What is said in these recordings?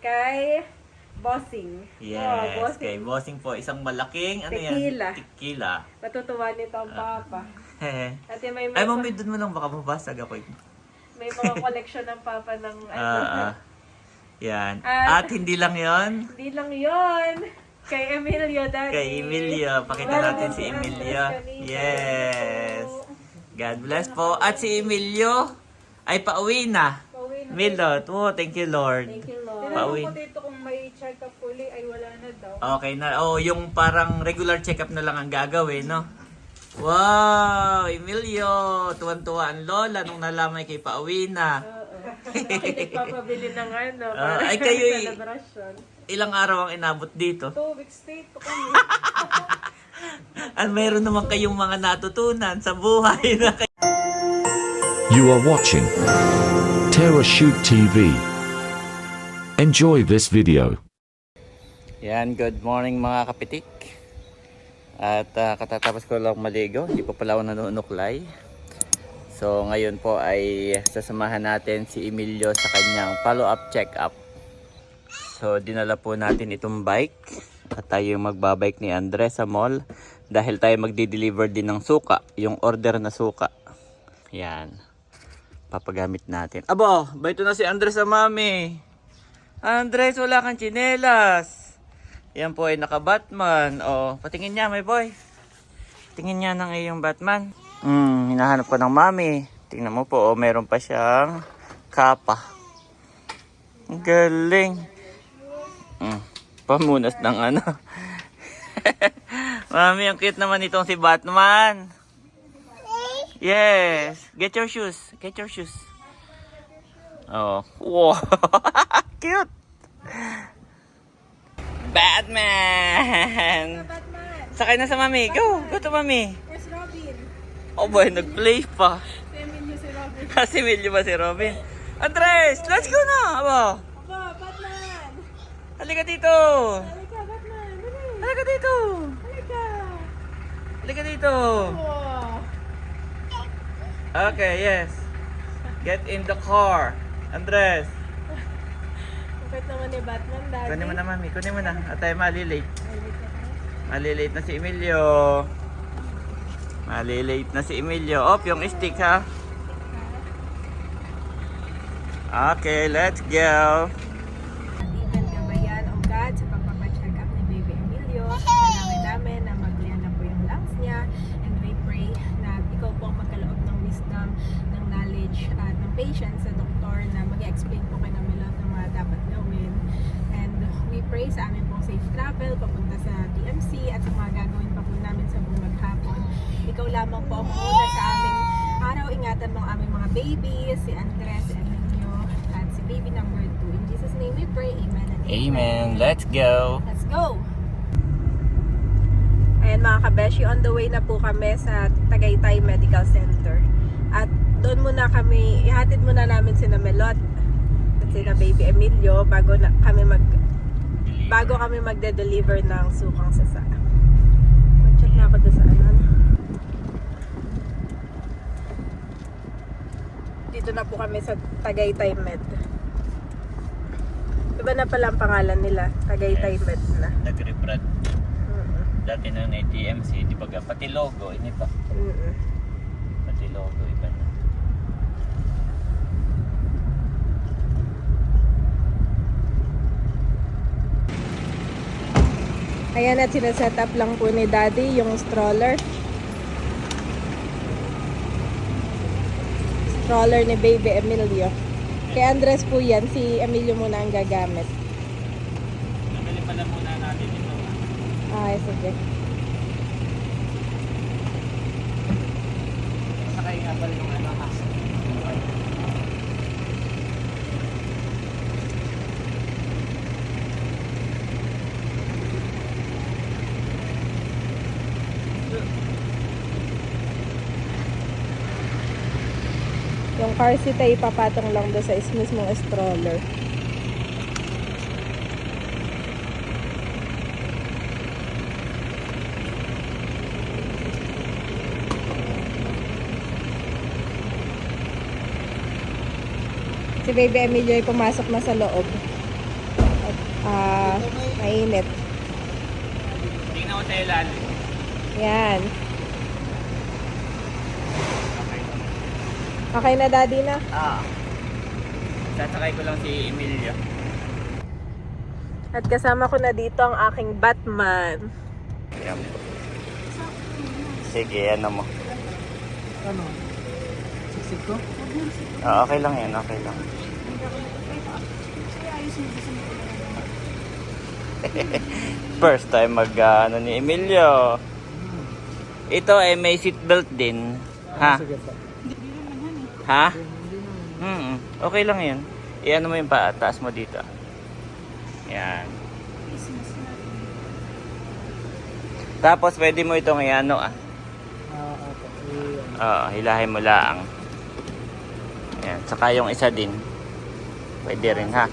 Kay Bossing. Oh, Yes, bossing. kay Bossing po, isang malaking, ano Tequila. yan? Tequila. Matutuwa nito ang papa. At yung may, may, Ay, mami, doon mo lang baka mabasag ako. may mga collection ng papa ng ano. Ah, ah. Yan. At- At hindi lang yon Hindi lang yon Kay Emilio dati. Kay Emilio. Pakita natin si Emilio. Yes. God bless po. At si Emilio ay pauwi na. Pauwi na. Milot. Oh, thank you, Lord. Thank you, Lord. Pauwi. Ko dito kung may check up uli ay wala na daw. Okay na. Oh, yung parang regular check-up na lang ang gagawin, no? Wow! Emilio! Tuwan-tuwa ang lola nung nalaman kay pauwi na. Oo. Nagpapabili ng ano. Ah, para ay, kayo'y- celebration. Ilang araw ang inabot dito. Two weeks straight ko kami. At mayroon naman kayong mga natutunan sa buhay na You are watching Terra Shoot TV. Enjoy this video. Yan, good morning mga kapitik. At ah, katatapos ko lang maligo, hindi pa pala ako nanunuklay. So ngayon po ay sasamahan natin si Emilio sa kanyang follow-up check-up. So dinala po natin itong bike at tayo magbabike ni Andres sa mall dahil tayo magdi-deliver din ng suka, yung order na suka. Yan. Papagamit natin. Abo, ba ito na si Andres sa mami. Andres, wala kang chinelas. Yan po ay naka-Batman. O, patingin niya, my boy. Tingin niya ng iyong Batman. Hmm, hinahanap ko ng mami. Tingnan mo po, oh, meron pa siyang kapa. Galing. Hmm, pamunas ng ano. mami, ang cute naman itong si Batman. Yes. Get your shoes. Get your shoes. Oh. Wow. cute. Batman! Batman! Sakay na sa mami. Go! Go to mami. Where's Robin? Oh boy, nag-play pa. Si Emilio si Robin. si ba si Robin? Andres! Let's go na! Aba! Aba, Batman! Halika dito! Halika, Batman! Dali! Halika dito! Halika! Halika dito! Wow! Okay, yes. Get in the car. Andres! Bakit naman ni Batman, Daddy? Kunin mo na mami. Kunin mo na. At tayo malilate. Malilate na si Emilio. Malilate na si Emilio. Op, yung stick ha. Okay, let's go. Ikan gabayan o God sa pagpapacheck up ni Baby Emilio. Kailangan namin na mag-clear na po yung lungs niya. And we pray na ikaw po ang magkaloob ng wisdom, ng knowledge at ng patience sa doktor na mag-explain po kay namin lahat ng mga dapat gawin. And we pray sa amin pong safe travel papunta sa TMC at sa mga gagawin pa po namin sa buong maghapon. Ikaw lamang po ang una sa aming araw. Ingatan mo ang aming mga babies, si Andres, si Emilio, at si baby number 2. In Jesus' name we pray. Amen. Let's go. Let's go! Ayan mga kabeshi, on the way na po kami sa Tagaytay Medical Center. At doon muna kami, ihatid muna namin si Melot at si Baby Emilio bago na kami mag bago kami magde-deliver ng sukang sasa. Mag-check na ako doon sa ano. Dito na po kami sa Tagaytay Med. Iba na pala ang pangalan nila, Tagaytay Yes. Med na. Nag-rebrand. Mm-mm. Dati na na TMC, di ba? Pati logo, ini pa. Mm-mm. Pati logo, iba na. Ayan at sineset up lang po ni Daddy yung stroller. Stroller ni Baby Emilio. Kay Andres po yan, si Emilio muna ang gagamit. Nabili pala muna natin ito. Ay, sige. Sakay nga pala yung ano, hasa. Seat ay ipapatong lang doon sa is mismong stroller. Si Baby Emilio ay pumasok na sa loob. ah, mainit. Tingnan ko sa ilalim. Yan. Okay na, daddy na? Ah. Sasakay ko lang si Emilio. At kasama ko na dito ang aking Batman. Ayan po. Sige, ano mo. Ano? Sisig ko? Ah, okay lang yan, okay lang. First time mag ah, ano ni Emilio. Ito ay may seatbelt din. Ha? Sige. Ha? Hmm, okay lang yan. Iano mo yung paa, taas mo dito. Yan. Tapos pwede mo itong iano ah. Ah. Oo, hilahin mo laang. Yan, saka yung isa din. Pwede rin ha.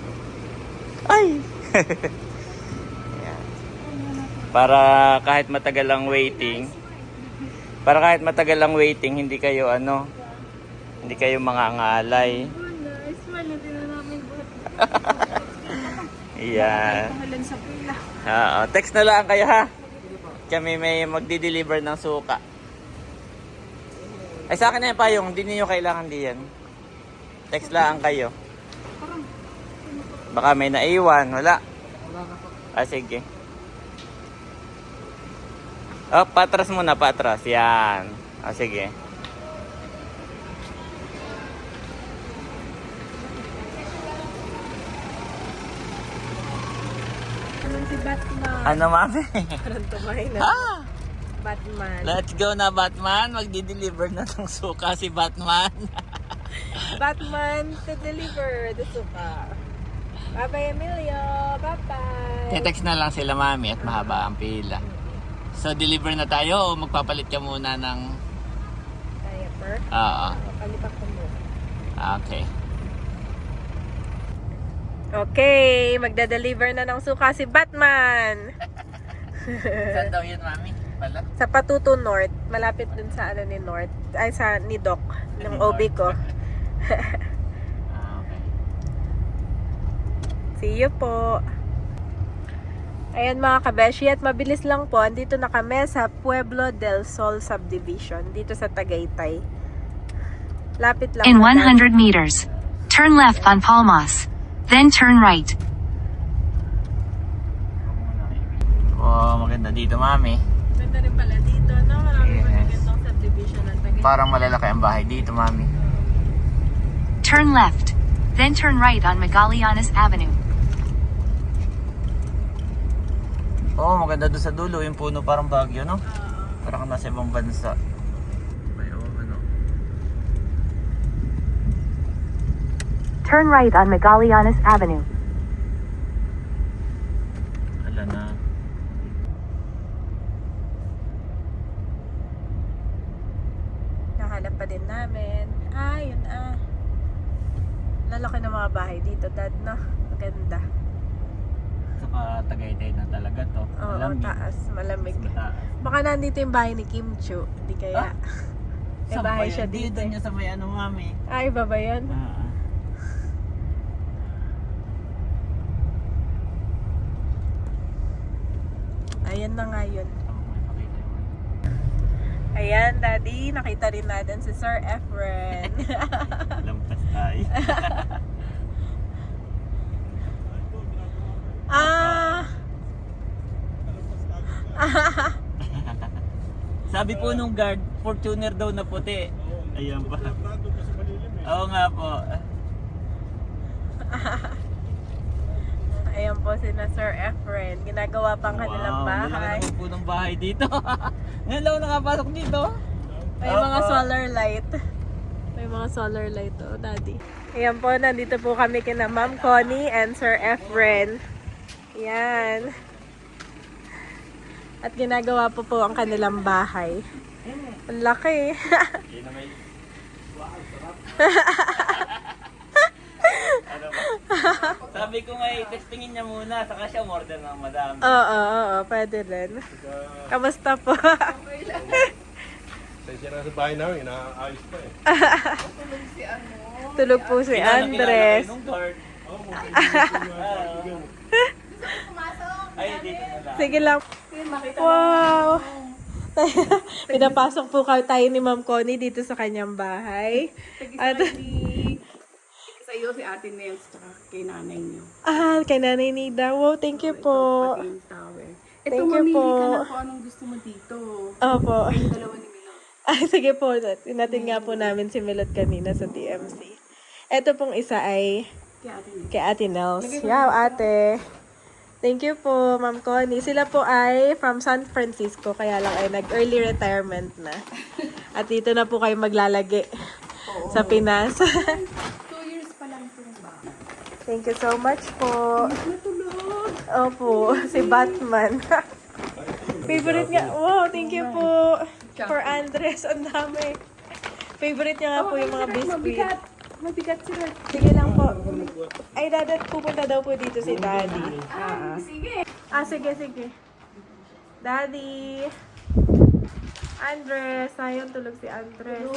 Ay! Para kahit matagal ang waiting, para kahit matagal ang waiting, hindi kayo ano, hindi kayo mga ngalay. Yan. Pangalan sa pila. Oo, text na lang kayo ha. Kami may magdi-deliver ng suka. Ay sa akin na yung payong, hindi niyo kailangan diyan. Text lang kayo. Baka may naiwan, wala. Na. Ah, sige. Oh, patras muna, patras. Yan. Ah, sige. Ano si Batman? Ano, mami? Parang tumahin na. ah! Batman. Let's go na, Batman. Magdi-deliver na ng suka si Batman. Batman to deliver the suka. Bye-bye, Emilio. Bye-bye. Te-text na lang sila, mami, at mahaba ang pila. So, deliver na tayo o magpapalit ka muna ng... Diaper. Oo. Kalipak ko muna. Okay. Okay, magda-deliver na ng suka si Batman. Saan daw yun, mami? Pala? Sa Patuto North, malapit dun sa ano ni North, ay sa ni Doc, ng OB ko. Ah, okay. See you po. Ayan mga kabeshi, at mabilis lang po, andito na kami sa Pueblo del Sol Subdivision, dito sa Tagaytay. Lapit lang. In po tayo. 100 meters, turn left on Palmas. Then turn right. Oh, maganda dito, mami. Ganda rin pala dito, no? Marami Yes. magagandang subdivision ng Tagaytay. Parang malalaki ang bahay dito, mami. Turn left. Then turn right on Magallanes Avenue. Oh, maganda doon sa dulo. Yung puno parang bagyo, no? Parang kang nasa ibang bansa. May oh, ano. Turn right on Magallanes Avenue. Ala na. Nahanap pa din namin. Ah, yun ah. Lalaki ng mga bahay dito, dad, no? Maganda. Saka Tagaytay na talaga to. Oo, Malamig. taas, malamig. Mas mataas. Baka nandito yung bahay ni Kim Chu. Di kaya. May Saan bahay ba siya dito. Dito niya sa may ano, mami. Ay, iba ba yun? Ah. Ayan na nga yun. Ayan, daddy. Nakita rin natin si Sir Efren. Lampas tayo. ah! Sabi po nung guard, Fortuner daw na puti. Ayan pa. Oo nga po. Po si na Sir Efren. Ginagawa pang kanilang Wow, bahay. Naman po ng bahay dito. Ngayon lang ako nakapasok dito. May mga Opo. solar light. May mga solar light oh, daddy. Ayan po, nandito po kami kina Ma'am Connie and Sir Efren. Yan. At ginagawa po po ang kanilang bahay. Ang laki. Yun na may... ano ba? Sabi ko nga, testingin niya muna, saka siya order ng madami. Oo, oo, oo, pwede rin. Kamusta po? Sensya na sa bahay namin, inaayos pa eh. Tulog po si Andres. kayo nung guard. Oo, oh, Sige lang. Wow! Pinapasok po ka- tayo ni Ma'am Connie dito sa kanyang bahay. At, Sa iyo si Ate Nels tsaka kay nanay niyo. ah, kay Nanay Nida. Wow, thank you po. Pati yung tower. Ito, Thank you mamili po. ka na kung anong gusto mo dito. Opo. Yung dalawa ni Milo. Ay, sige po. Tinatin nga po namin si Milot kanina sa TMC. Ito pong isa ay Kay Ate Nels. kay Ate Nels. Wow, ate. Thank you po, Ma'am Connie. Sila po ay from San Francisco, kaya lang ay nag-early retirement na. At dito na po kayo maglalagi sa Pinas. Two years pa lang itong bata. Thank you so much po. Opo, si Batman. Favorite niya. Wow, thank you po. For Andres, ang dami. Favorite niya nga po yung mga biscuit. Mabigat. Sila. Sige lang po. Ay, dadat pupunta daw po dito si Daddy. Ah, Sige. ah sige, sige. Daddy. Andres. Sayang tulog si Andres.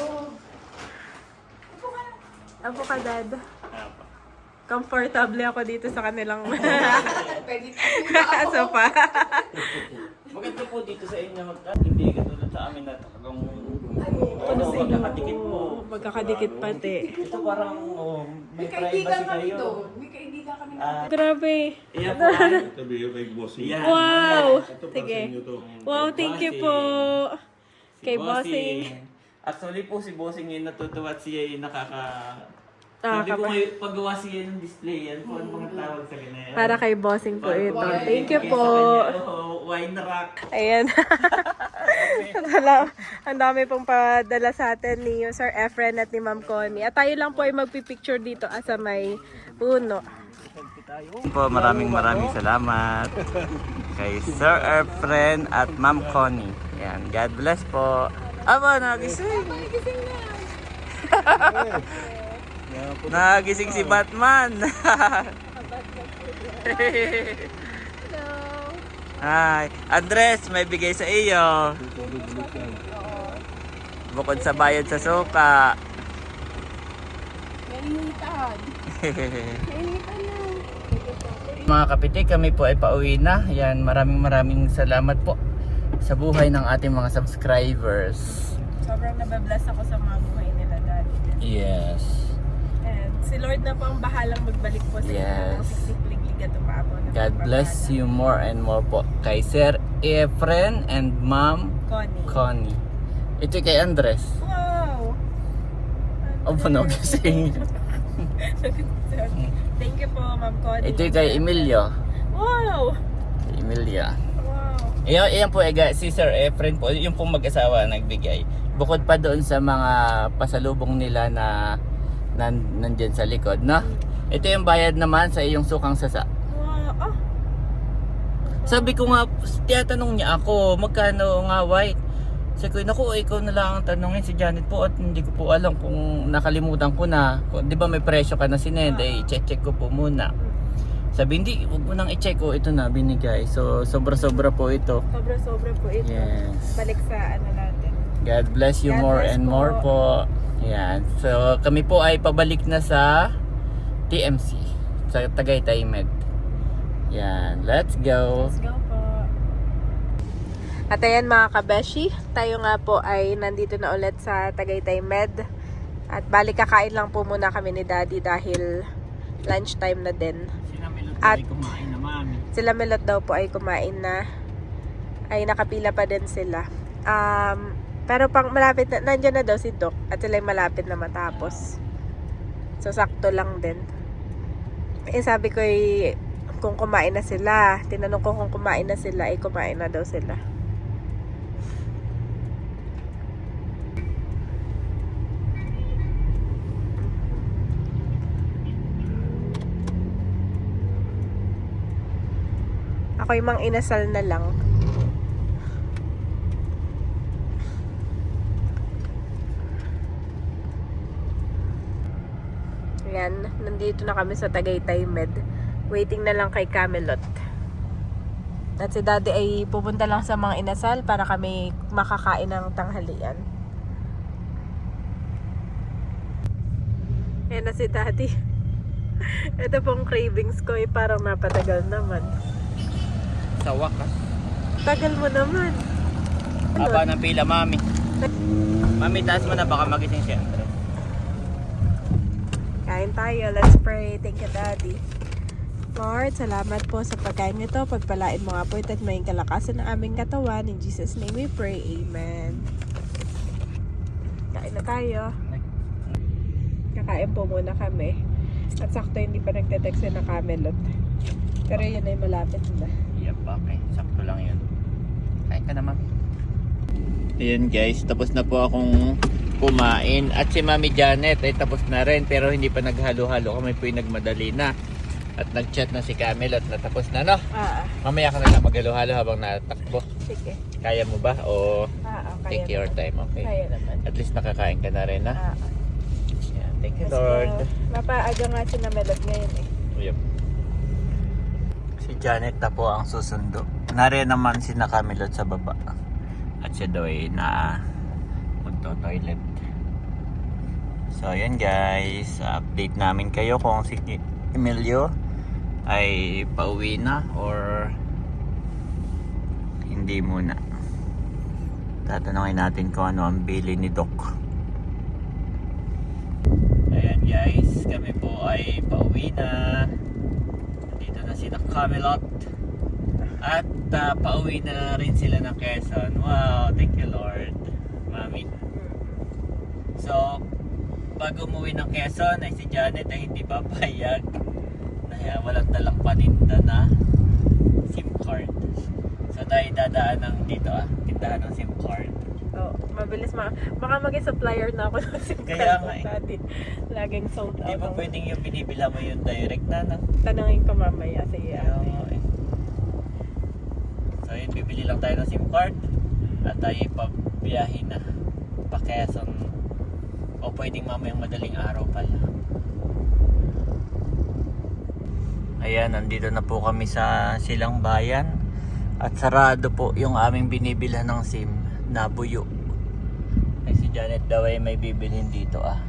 Apo ka, Dad. Comfortable ako dito sa kanilang Pwede sofa. Maganda po dito sa inyo magka. Hindi katulad sa amin na talagang ano, magkakadikit po. Magkakadikit pati. Ito parang oh, may kaibigan kami kayo. doon. May kaibigan kami na. Ah, Grabe. Iyan po ay. Sabi yung kay bossing. Wow. Ito para sa inyo to. Wow, thank you po. Si Kay Bossing. Actually po si Bossing yung natutuwa at siya yung nakaka... Ah, Sabi ko kapa- ngayon, paggawa siya ng display, yan po ang mga tawag sa ganyan. Para kay Bossing po ito. Para- Thank you po. sa kanya, oh, wine rack. Ayan. Dala, ang dami pong padala sa atin ni Sir Efren at ni Ma'am Connie. At tayo lang po ay magpipicture dito as sa may puno. Po, maraming maraming salamat kay Sir Efren at Ma'am Connie. Yan, God bless po. Aba, nagising. Nagising si Batman. Hi. Andres, may bigay sa iyo. Bukod sa bayad sa suka. Mga kapitik, kami po ay pauwi na. Yan, maraming maraming salamat po sa buhay ng ating mga subscribers. Sobrang nababless ako sa mga buhay nila dati. Yes. Si Lord na po ang bahalang magbalik po sa Yes. inyo. God bless you more and more po kay Sir Efren and Ma'am Connie. Connie. Ito kay Andres. Wow! O puno gising. Thank you po, Ma'am Connie. Ito kay Emilio. Wow! Kay Emilia. Wow! Iyan, iyan po, ega, si Sir Efren po, yung pong mag-asawa nagbigay. Bukod pa doon sa mga pasalubong nila na nan, nandyan sa likod, no? Ito yung bayad naman sa iyong sukang sasa. Wow! Oh! Sabi ko nga, tiyatanong niya ako, magkano nga white? Sabi ko, naku, ikaw na lang ang tanongin si Janet po at hindi ko po alam kung nakalimutan ko na. Di ba may presyo ka na sinend, eh, check-check ko po muna. Sabi, hindi, huwag mo nang i-check ko, ito na, binigay. So, sobra-sobra po ito. Sobra-sobra po ito. Yes. Balik sa ano natin. God bless you God more bless and po. more po. Yan. So, kami po ay pabalik na sa TMC, sa Tagaytay Med. Yan. Let's go. Let's go po. At ayan mga kabeshi, tayo nga po ay nandito na ulit sa Tagaytay Med. At balik kakain lang po muna kami ni Daddy dahil lunchtime na din. At- At kumain na mami. Sila Melot daw po ay kumain na. Ay nakapila pa din sila. Um, pero pang malapit na, nandyan na daw si Doc at sila malapit na matapos. So sakto lang din. Eh sabi ko ay kung kumain na sila. Tinanong ko kung kumain na sila ay kumain na daw sila. Ako yung mang inasal na lang. Yan, nandito na kami sa Tagaytay Med. Waiting na lang kay Camelot. At si Daddy ay pupunta lang sa mga inasal para kami makakain ng tanghalian. Yan na si Daddy. Ito pong cravings ko ay parang napatagal naman. Sa wakas. Tagal mo naman. Haba ng pila, mami. Mami, taas mo na baka magising si Andres. Kain tayo. Let's pray. Thank you, Daddy. Lord, salamat po sa pagkain nito. Pagpalain mo nga po ito at may kalakasan ng aming katawan. In Jesus' name we pray. Amen. Kain na tayo. Kakain po muna kami. At sakto hindi pa nagte-text na Camelot. Pero yun ay malapit na. Yep, okay. Sakto lang yun. Kain ka na, mami. Ayun guys, tapos na po akong kumain. At si Mami Janet ay tapos na rin pero hindi pa naghalo-halo. Kami po yung nagmadali na. At nag-chat na si Camel at natapos na, no? Ah, ah. Mamaya ka na lang maghalo-halo habang natakbo. sige. Kaya mo ba? O Ah, ah, take kaya your naman. time, okay? Kaya naman. At least nakakain ka na rin, ha? Ah. Yeah, thank you, Let's Lord. go. Mapaaga nga si Namelot ngayon eh. Yep. Si Janet na po ang susundo. Nariyan naman si Nakamilot sa baba. At siya daw ay na magto-toilet. So yun guys, update namin kayo kung si Emilio ay pauwi na or hindi muna. Tatanungin natin kung ano ang bili ni Doc. Ayan guys, kami po ay pauwi na. Dito na si Camelot. At ah, pauwi na rin sila ng Quezon. Wow, thank you Lord. Mami. So, bago umuwi ng Quezon ay si Janet ay hindi papayag. Dahil walang dalang paninda na SIM card. So tayo dadaan ng dito ah, tindahan ng SIM card. Oh, mabilis ma baka maging supplier na ako ng SIM Kaya card nga eh. dati. Laging sold out. ba ang- pwedeng yung binibila mo yung direct na na? Tanungin ko mamaya. Sige, Kaya ate. nga eh. So yun, bibili lang tayo ng SIM card at tayo ipabiyahin na pa Quezon o pwedeng mamayang madaling araw pala. Ayan, nandito na po kami sa Silang Bayan at sarado po yung aming binibilhan ng SIM na buyo. Ay si Janet daw ay may bibilhin dito ah.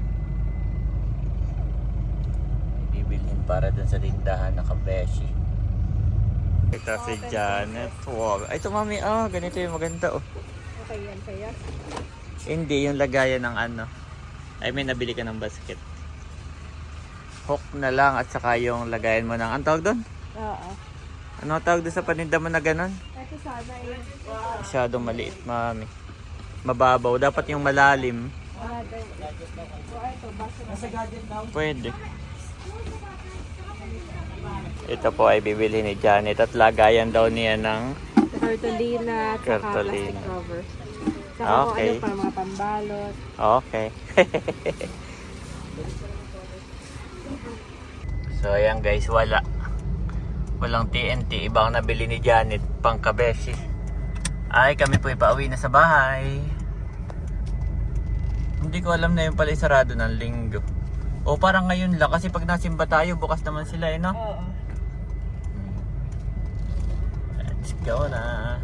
May bibilhin para dun sa tindahan na kabeshi. Ito si Janet. Wow. Ay, Ito mami, ah, ganito yung maganda oh. Okay yan kaya. Hindi, yung lagayan ng ano. I mean, nabili ka ng basket. Hook na lang at saka yung lagayan mo ng, ang tawag doon? Oo. Ano tawag doon sa paninda mo na ganun? Ito sana yun. Masyadong maliit, mami. Mababaw. Dapat yung malalim. Pwede. Ito po ay bibili ni Janet at lagayan daw niya ng Cartolina at saka Cartolina. plastic cover. Saka kung Okay. ano pa, mga pambalot. Okay. so ayan guys, wala. Walang TNT. Ibang nabili ni Janet pang kabeshi. Ay, kami po ipauwi na sa bahay. Hindi ko alam na yung pala sarado ng linggo. O parang ngayon lang kasi pag nasimba tayo bukas naman sila eh no? Oo. Let's go na.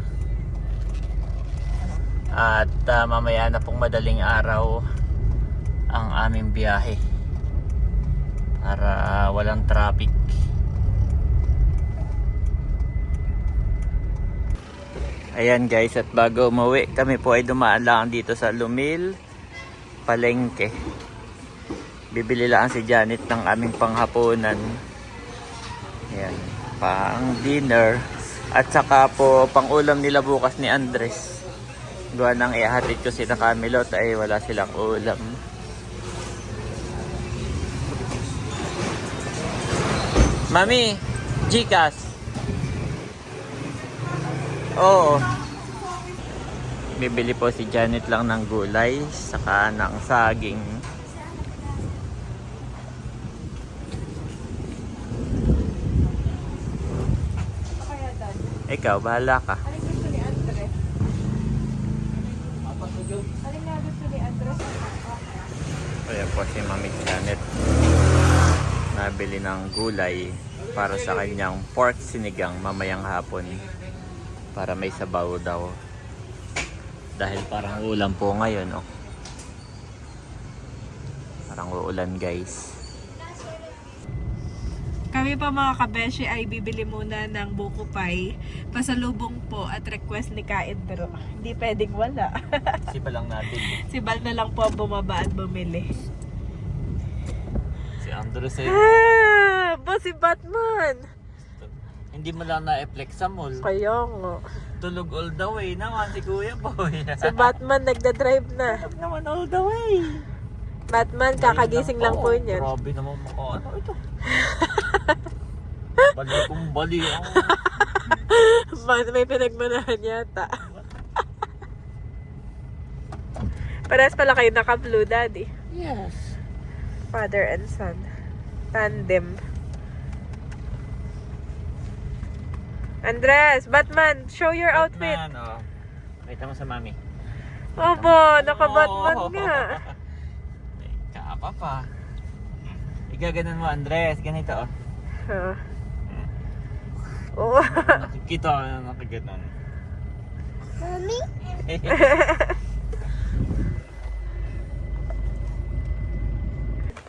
At ah, mamaya na pong madaling araw ang aming biyahe. Para walang traffic. Ayan guys, at bago umuwi, kami po ay dumaan lang dito sa Lumil, Palengke. Bibili lang si Janet ng aming panghapunan. Ayan, pang dinner. At saka po, pang ulam nila bukas ni Andres. Gawa nang ihahatid ko si Camilot ay wala silang ulam. Mami, Gcash. Oo. Bibili po si Janet lang ng gulay, saka ng saging. Ikaw, bahala ka. Alin gusto ni Andres? Alin nga gusto ni Andres? Ayan po si Mami Janet. Nabili ng gulay para sa kanyang pork sinigang mamayang hapon. Para may sabaw daw. Dahil parang ulan po ngayon, oh. Parang uulan, guys. Kami pa mga kabeshi ay bibili muna ng buko pie. Pasalubong po at request ni Kain pero hindi pwedeng wala. Sipa lang natin. si Bal na lang po bumaba at bumili. Si Andrew say, Ah, ba si Batman? hindi mo lang na-flex sa mall. Kaya nga. Tulog all the way naman si Kuya Boy. Si Batman nagda-drive na. Tulog naman all the way. Batman, kakagising lang po niyan. Grabe naman mukha. Ano ito? bali kong bali. Oh. Man, may pinagmanahan yata. Parehas pala kayo naka-blue, daddy. Yes. Father and son. Tandem. Andres, Batman, show your outfit. Batman, oh. Kita mo sa mami. Opo, naka-Batman Oh. nga. May kaapa pa. Igaganon mo, Andres. Ganito, oh. Huh. Oh. Nakikita ko na nakaganon. Mami?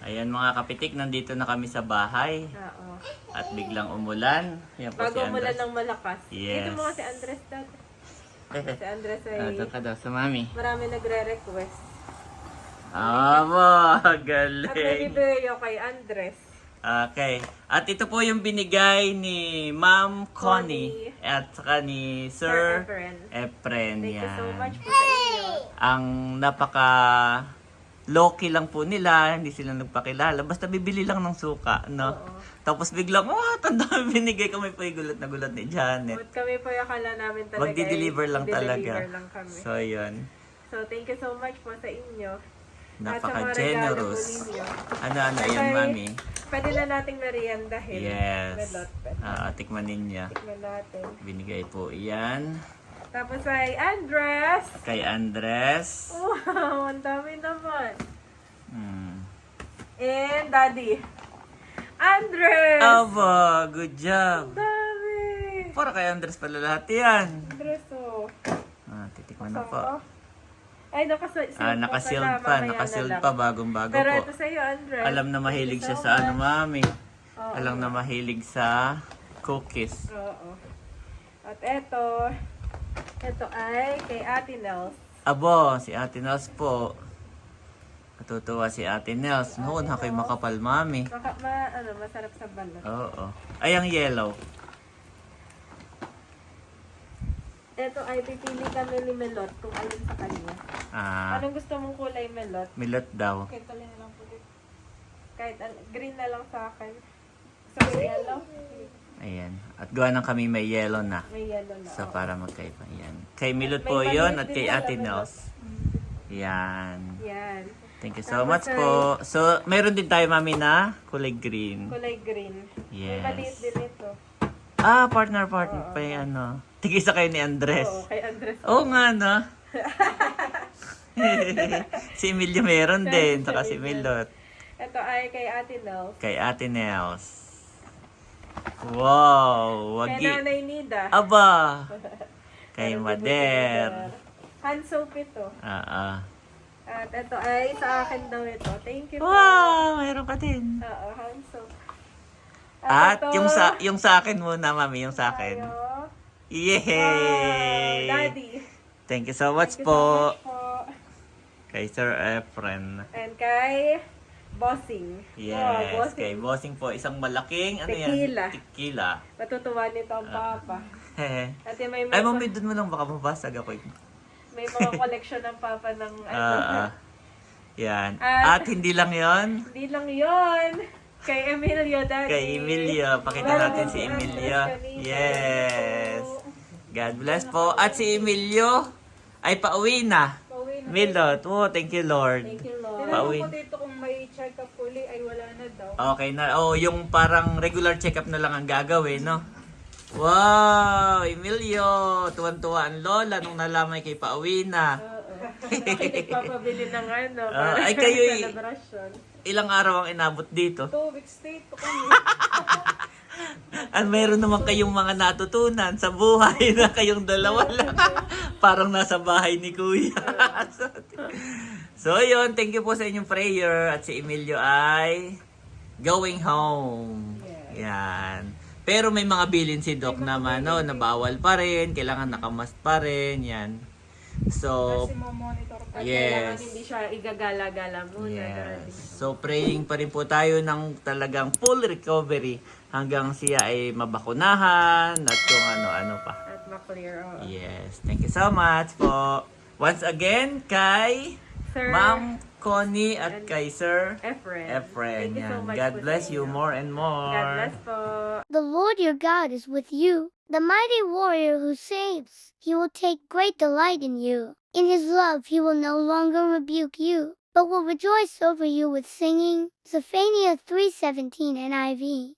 Ayan mga kapitik, nandito na kami sa bahay. Oo. At biglang umulan. Yan po Bago si umulan Andres. ng malakas. Yes. Dito mo kasi Andres dati. Si Andres Ah, ay doon ka daw sa mami. marami nagre-request. Aba, At galing. nabibigay kay Andres. Okay. At ito po yung binigay ni Ma'am Connie. Connie. At saka ni Sir Sir Efren. Efren. Thank you so yan. much po sa inyo. Ang napaka low-key lang po nila, hindi sila nagpakilala. Basta bibili lang ng suka, no? Oo. Tapos biglang, oh, tanda binigay kami po yung gulat na gulat ni Janet. But kami po yung akala namin talaga. Magdi-deliver ay lang talaga. lang kami. So, So, yun. thank you so much po sa inyo. At sa mga regalo po Napaka-generous. ninyo. Ano, ano, yan, Okay. mami? Pwede na nating meriendahin. Yes. Melot. Ah, tikman ninyo. Tikman natin. Binigay po yan Tapos ay Andres. kay Andres. Wow, ang dami naman. Hmm. And Daddy. Andres! Aba, good job. Ang dami! Para kay Andres pala lahat yan. Andres, oh. Ah, titikman na po. Ay, nakasealed Ah, nakasealed pa, nakasealed pa, bagong bago Pero po. ito sa'yo, Andres. Alam na mahilig siya sa ano, mami. Alam na mahilig sa cookies. Oo. At eto, eto ay kay Ate Nels. Abo, si Ate Nels po. Natutuwa si Ate Nels. Noon, hakoy makapal, mami. Maka, ma, ano, masarap sa balat. Oo. Ay, ang yellow. Eto ay pipili kami ni Melot kung alin sa kanya. Ah, Anong gusto mong kulay, Melot? milot daw. Kahit alin na lang po. Kahit al- green na lang sa akin. Sa may yellow? Ayan. At gawa ng kami may yellow na. May yellow na. So, oo. para magkaiba. Ayan. Kay Milot May po yon din at kay Ate. Nels. Yan. Yan. Thank you so Tapos much ay- po. So, meron din tayo, mami, na kulay green. Kulay green. Yes. May maliit din ito. Ah, partner, partner pa yung ano. Tigisa kayo ni Andres. Oo, kay Andres. Oo nga, no? si Emilio meron din, saka si Milot. Ito ay kay Ate Nels. Kay Ate Nels. Wow, Kay wagi. Nanay Nida. Aba. Kay po Mader. Hand soap ito. Ah, ah. At ito ay sa akin daw ito. Thank you po. Wow, meron ka din. Oo, hand soap. At ito, yung sa yung sa akin muna, mami, yung sa akin. tayo. Yay! Wow, Daddy. Thank you so much Thank you po. so much po. Kay Sir Efren. And kay Bossing. Yes, bossing. kay Bossing po. Isang malaking, ano Tequila. yan? Tequila. Matutuwa nito ang papa. At yung may, Ah. Ay, mami, doon mo lang baka mabasag ako. may mga collection ng papa ng ano. Ah, ah. Yan. At- At hindi lang yon Hindi lang yon Kay Emilio, Daddy. Kay Emilio. Pakita Meron natin si Emilio. Yes. You. God bless po. At si Emilio ay pauwi na. Pauwi na. Milot. Oh, thank you, Lord. Thank you, Lord. Pauwi. dito kung may check-up uli ay wala na daw. Okay na. Oh, yung parang regular check-up na lang ang gagawin, no? Wow! Emilio! Tuwan-tuwa ang lola nung nalaman kay pauwi na. Bakit nagpapabili ng ano? Ah, para ay, kayo'y- celebration. Ilang araw ang inabot dito. Two weeks stay to kami. At mayroon naman kayong mga natutunan sa buhay na kayong dalawa lang. Parang nasa bahay ni Kuya. so, yun. Thank you po sa inyong prayer. At si Emilio ay going home. Yan. Pero may mga bilin si Doc naman, no, na bawal pa rin, kailangan nakamas pa rin, yan. So, At Yes. kailangan hindi siya igagala-gala muna. yes. So, praying pa rin po tayo ng talagang full recovery hanggang siya ay mabakunahan at kung ano-ano pa. At ma-clear. oo. Yes. Thank you so much po. Once again, kay Sir Ma'am Connie at kay Sir Efren. Efren. Thank you so Yan. much God po bless you inyo. more and more. God bless po. The Lord your God is with you, the mighty warrior who saves. He will take great delight in you. In his love he will no longer rebuke you, but will rejoice over you with singing. Zephaniah 3:17 NIV.